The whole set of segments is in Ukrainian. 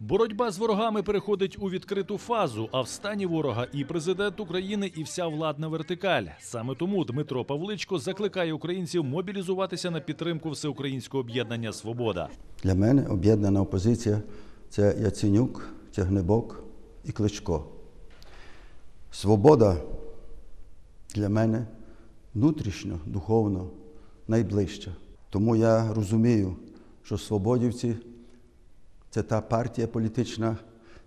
Боротьба з ворогами переходить у відкриту фазу, а в стані ворога і президент України, і вся владна вертикаль. Саме тому Дмитро Павличко закликає українців мобілізуватися на підтримку всеукраїнського об'єднання Свобода. Для мене об'єднана опозиція це Яценюк, Тягнебок і Кличко. Свобода для мене внутрішньо, духовно найближча. Тому я розумію, що свободівці це та партія політична,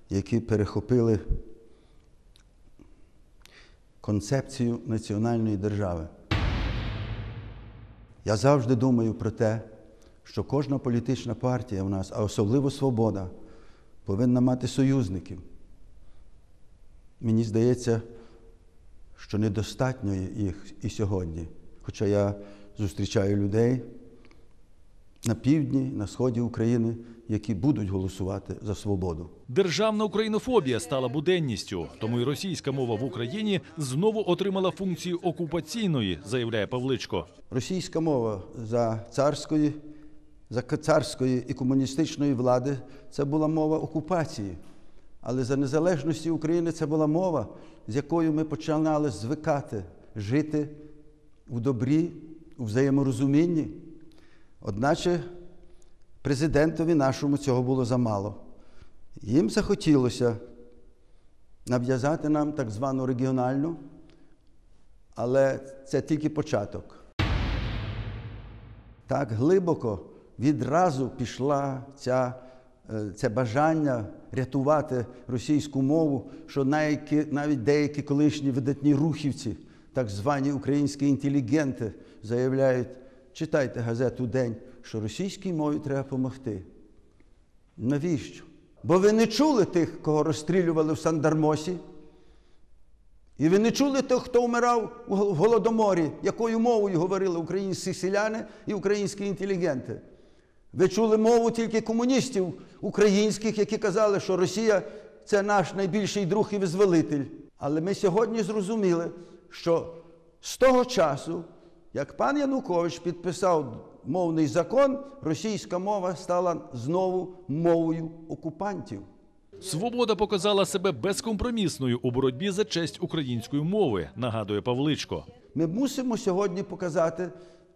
які перехопили концепцію національної держави. Я завжди думаю про те, що кожна політична партія в нас, а особливо свобода, повинна мати союзників. Мені здається, що недостатньо їх і сьогодні. Хоча я зустрічаю людей на півдні, на сході України, які будуть голосувати за свободу. Державна українофобія стала буденністю, тому і російська мова в Україні знову отримала функцію окупаційної, заявляє Павличко. Російська мова за царської, за царської і комуністичної влади це була мова окупації. Але за незалежності України це була мова, з якою ми починали звикати жити у добрі, у взаєморозумінні. Одначе президентові нашому цього було замало. Їм захотілося нав'язати нам так звану регіональну, але це тільки початок. Так глибоко відразу пішла ця, е, це бажання рятувати російську мову, що навіть, навіть деякі колишні видатні рухівці, так звані українські інтелігенти, заявляють, читайте газету День, що російській мові треба допомогти. Навіщо? Бо ви не чули тих, кого розстрілювали в Сандармосі? І ви не чули тих, хто вмирав у Голодоморі, якою мовою говорили українські селяни і українські інтелігенти? Ви чули мову тільки комуністів українських, які казали, що Росія це наш найбільший друг і визволитель. Але ми сьогодні зрозуміли, що з того часу, як пан Янукович підписав мовний закон, російська мова стала знову мовою окупантів. Свобода показала себе безкомпромісною у боротьбі за честь української мови, нагадує Павличко. Ми мусимо сьогодні показати,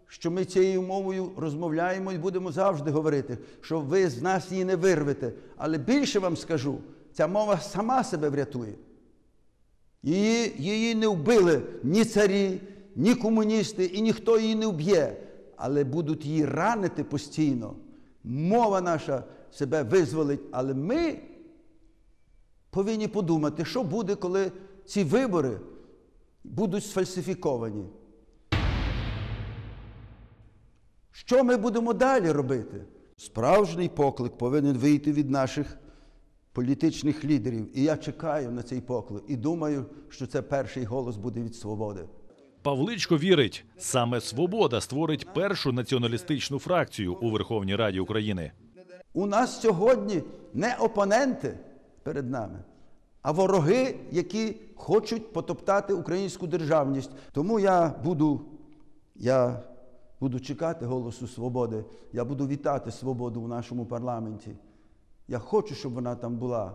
що ми цією мовою розмовляємо і будемо завжди говорити, що ви з нас її не вирвете. Але більше вам скажу, ця мова сама себе врятує. Її, її не вбили ні царі, ні комуністи, і ніхто її не вб'є, але будуть її ранити постійно. Мова наша себе визволить, але ми повинні подумати, що буде, коли ці вибори будуть сфальсифіковані. Що ми будемо далі робити? Справжній поклик повинен вийти від наших політичних лідерів. І я чекаю на цей поклик і думаю, що це перший голос буде від свободи. Павличко вірить, саме свобода створить першу націоналістичну фракцію у Верховній Раді України. У нас сьогодні не опоненти перед нами, а вороги, які хочуть потоптати українську державність. Тому я буду, я буду чекати голосу свободи, я буду вітати свободу в нашому парламенті. Я хочу, щоб вона там була.